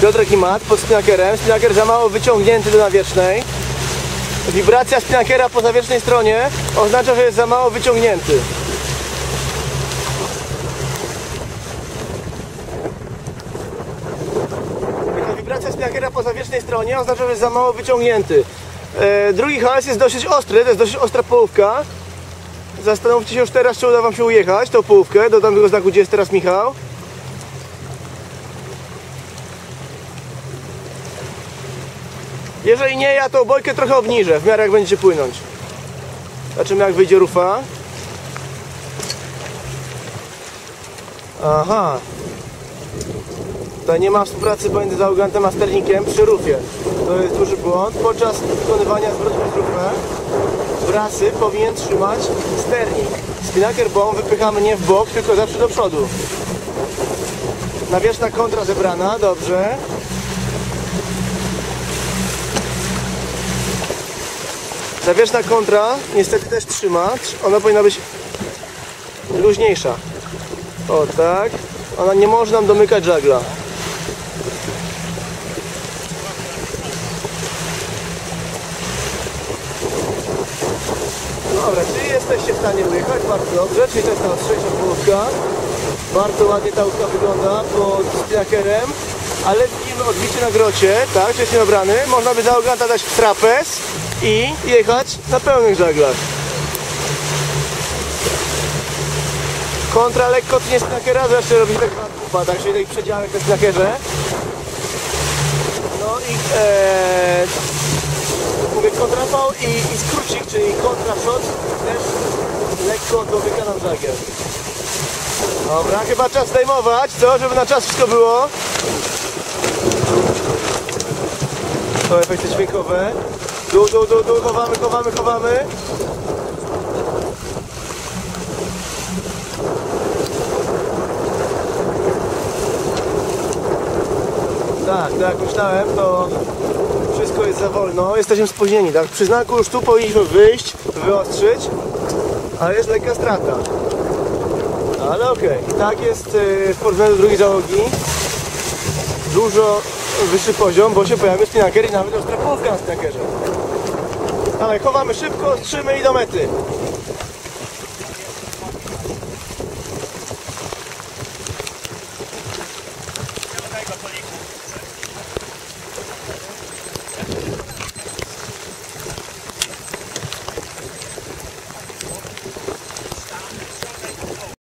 Piotrek i mat pod spinakerem. Spinaker za mało wyciągnięty do nawierzchnej. Wibracja spinakera po zawierzchnej stronie oznacza, że jest za mało wyciągnięty. Wibracja spinakera po zawierzchnej stronie oznacza, że jest za mało wyciągnięty. E, drugi hałas jest dosyć ostry, to jest dosyć ostra połówka. Zastanówcie się już teraz, czy uda Wam się ujechać tą połówkę do tamtego znaku, gdzie jest teraz Michał. Jeżeli nie, ja tą bojkę trochę obniżę, w miarę jak będziecie płynąć. Zobaczymy jak wyjdzie rufa. Aha. Tutaj nie ma współpracy pomiędzy załogantem a sternikiem przy rufie. To jest duży błąd. Podczas wykonywania zwrotu z rufę brasy powinien trzymać sternik. Spinaker bomb wypychamy nie w bok, tylko zawsze do przodu. Nawierzchna kontra zebrana, dobrze. Zawierzchna kontra niestety też trzyma. Ona powinna być luźniejsza. O tak. Ona nie może nam domykać żagla. Dobra, czyli jesteście w stanie ujechać, bardzo dobrze, czyli to jest ta ostrzejsza połówka. Bardzo ładnie ta łódka wygląda pod spinakerem, ale widzimy odbicie na grocie, tak, czy jest nieobrany. Można by załoganta dać w trapez i jechać na pełnych żaglach. Kontra lekko tnie spinakera, zresztą robi tak kupa, tak, czyli taki przedziałek na spinakerze. No i e, mówię kontrafał i, i skrócik, czyli kontrashot też lekko domyka nam żagiel. Dobra, chyba czas zdejmować, co? Żeby na czas wszystko było. To efekty dźwiękowe. Dół, dół, dół, dół, chowamy, chowamy, chowamy. Tak, tak myślałem, to wszystko jest za wolno. Jesteśmy spóźnieni, tak? Przy znaku już tu powinniśmy wyjść, wyostrzyć, ale jest lekka strata. Ale okej, tak jest yy, w porównaniu drugiej załogi. Dużo wyższy poziom, bo się pojawia stinaker i nawet ostrapówka na stinakerze. Ale chowamy szybko, strzymy i do mety. Tego poliku.